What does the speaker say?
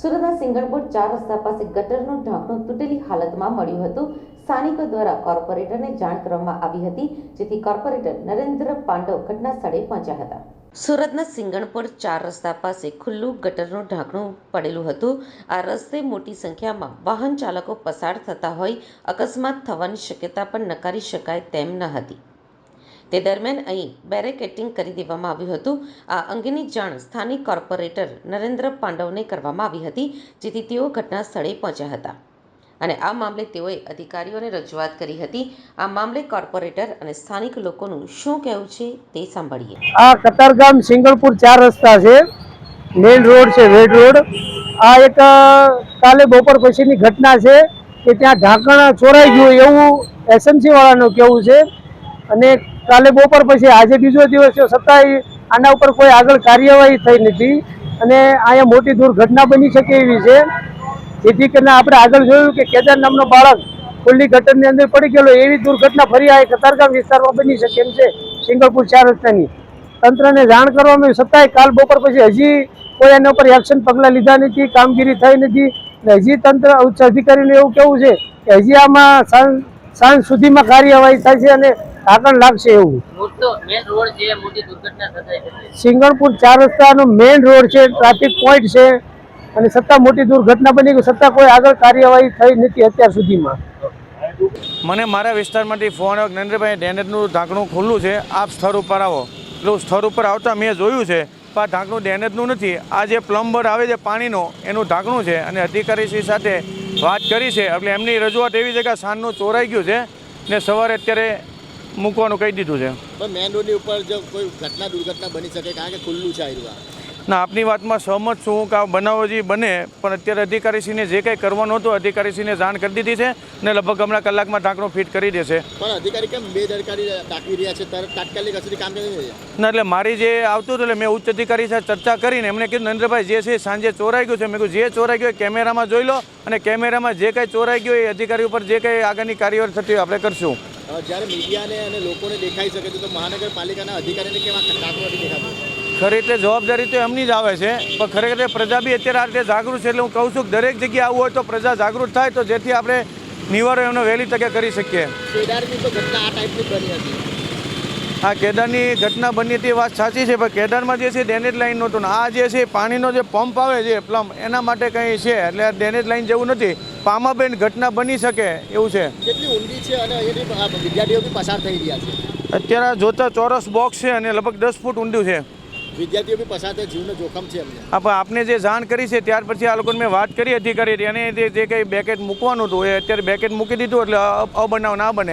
સુરતના સિંગણપુર ચાર રસ્તા પાસે ગટરનું ઢાંકણું તૂટેલી હાલતમાં મળ્યું હતું. સ્થાનિકો દ્વારા કોર્પોરેટરને જાણ કરવામાં આવી હતી, જેથી કોર્પોરેટર નરેન્દ્ર પાંડવ ઘટના સ્થળે પહોંચ્યા હતા. સુરતના સિંગણપુર ચાર રસ્તા પાસે ખુલ્લું ગટરનું ઢાંકણું પડેલું હતું. આ રસ્તે મોટી સંખ્યામાં વાહન ચાલકો પસાર થતા હોય, અકસ્માત થવાની શક્યતા પણ નકારી શકાય તેમ ન હતી. તે દરમિયાન અહીં બેરેકેટિંગ કરી દેવામાં આવ્યું હતું. આ અંગેની જાણ સ્થાનિક કોર્પોરેટર નરેન્દ્ર પાંડવને કરવામાં આવી હતી, જેથી તેઓ ઘટના સ્થળે પહોંચ્યા હતા. અને આ મામલે તેઓએ અધિકારીઓને રજૂઆત કરી હતી. આ મામલે કોર્પોરેટર અને સ્થાનિક લોકોનું શું કહેવું છે તે સાંભળીએ. આ કતારગામ સિંગલપુર ચાર રસ્તા છે. મેઇન રોડ છે વેડ રોડ. આ એક કાલે બપોર પછીની ઘટના છે કે ત્યાં ઢાંકણ ચોરાઈ ગયું એવું એસએમસી વાળાનું કહેવું છે. અને કાલે બપોર પછી આજે બીજો દિવસ છે છતાંય આના ઉપર કોઈ આગળ કાર્યવાહી થઈ નથી. અને અહીંયા મોટી દુર્ઘટના બની શકે એવી છે. જેથી કરીને આપણે આગળ જોયું કે કેદાર નામનો બાળક ખુલ્લી ગટરની અંદર પડી ગયેલો, એવી દુર્ઘટના ફરી આ કતારગામ વિસ્તારમાં બની શકે એમ છે, સિંગલપુર ચાર રસ્તાની. તંત્રને જાણ કરવામાં છતાંય કાલ બપોર પછી હજી કોઈ એના ઉપર એક્શન પગલાં લીધા નથી, કામગીરી થઈ નથી. ને હજી તંત્ર ઉચ્ચ અધિકારીનું એવું કેવું છે કે હજી આમાં સાંજ સુધીમાં કાર્યવાહી થાય છે અને ઢાંકણ લાગશે એવું. મોટો મેન રોડ છે મોટી દુર્ઘટના થતા છે. સિંગણપુર ચાર રસ્તાનો મેઇન રોડ છે ટ્રાફિક પોઈન્ટ છે અને છતાં મોટી દુર્ઘટના બની ગઈ છતાં કોઈ આગળ કાર્યવાહી થઈ નથી અત્યાર સુધીમાં. મને મારા વિસ્તારમાંથી ફોન આવ્યો નરેન્દ્રભાઈ ડેનેટનું ઢાંકણું ખુલ્લું છે આપ સ્થળ ઉપર આવો. એટલે સ્થળ ઉપર આવતા મેં જોયું છે પણ આ ઢાંકણું ડેનેટનું નથી. આ જે પ્લમ્બર આવે છે પાણીનો એનું ઢાંકણું છે અને અધિકારીશ્રી સાથે વાત કરી છે એટલે એમની રજૂઆત એવી છે કે સાંજનું ચોરાઈ ગયું છે ને સવારે અત્યારે મૂકવાનું કહી દીધું છે. પણ મેન રોડની ઉપર જો કોઈ ઘટના દુર્ઘટના બની શકે કારણ કે ખુલ્લું છે આ ના આપની વાતમાં સહમત છું કે આ બનાવો જે બને પણ અત્યારે અધિકારીશ્રીને જે કંઈ કરવાનું હતું અધિકારીશ્રીને જાણ કરી દીધી છે ને લગભગ હમણાં કલાકમાં ઢાંકણું ફિટ કરી દેશે પણ અધિકારી કેમ બે અધિકારી ટાંકી રહ્યા છે? તરત તાત્કાલિક અસર કામ કરી ના એટલે મારી જે આવતું હતું એટલે મેં ઉચ્ચ અધિકારી સાથે ચર્ચા કરીને એમણે કીધું નરેન્દ્રભાઈ જે છે સાંજે ચોરાઈ ગયું છે. મેં કીધું જે ચોરાઈ ગયું એ કેમેરામાં જોઈ લો અને કેમેરામાં જે કંઈ ચોરાઈ ગયું એ અધિકારી ઉપર જે કંઈ આગળની કાર્યવાહી થતી આપણે કરશું. જ્યારે મીડિયાને અને લોકોને દેખાઈ શકે છે તો મહાનગરપાલિકાના અધિકારીને કેવા નથી દેખાતું ખરી રીતે જવાબદારી તો એમની જ આવે છે પણ ખરેખર પ્રજા બી અત્યારે આ રીતે જાગૃત છે એટલે હું કહું છું કે દરેક જગ્યાએ આવું હોય તો પ્રજા જાગૃત થાય તો જેથી આપણે નિવારણ એમનો વહેલી તકે કરી શકીએ. કેદારની તો ઘટના આ ટાઈપની બની હતી. આ કેદારની ઘટના બની હતી વાત સાચી છે પણ કેદારમાં જે છે ડેનેજ લાઇન નહોતું આ જે છે પાણીનો જે પંપ આવે છે પ્લમ એના માટે કંઈ છે? એટલે આ ડેનેજ લાઇન જેવું નથી. પામાબેન ઘટના બની શકે એવું છે. કેટલી ઊંડી છે અને વિદ્યાર્થીઓ પસાર થઈ રહ્યા છે? અત્યારે જોતા ચોરસ બોક્સ છે અને લગભગ દસ ફૂટ ઊંડું છે. વિદ્યાર્થીઓ બી પસાર થાય જીવનું જોખમ છે આ પણ આપને જે જાણ કરી છે ત્યાર પછી આ લોકોને મેં વાત કરી અધિકારી કરી જે જે કંઈ બેકેટ મૂકવાનું હતું એ અત્યારે બેકેટ મૂકી દીધું એટલે અબનાવ ના બને.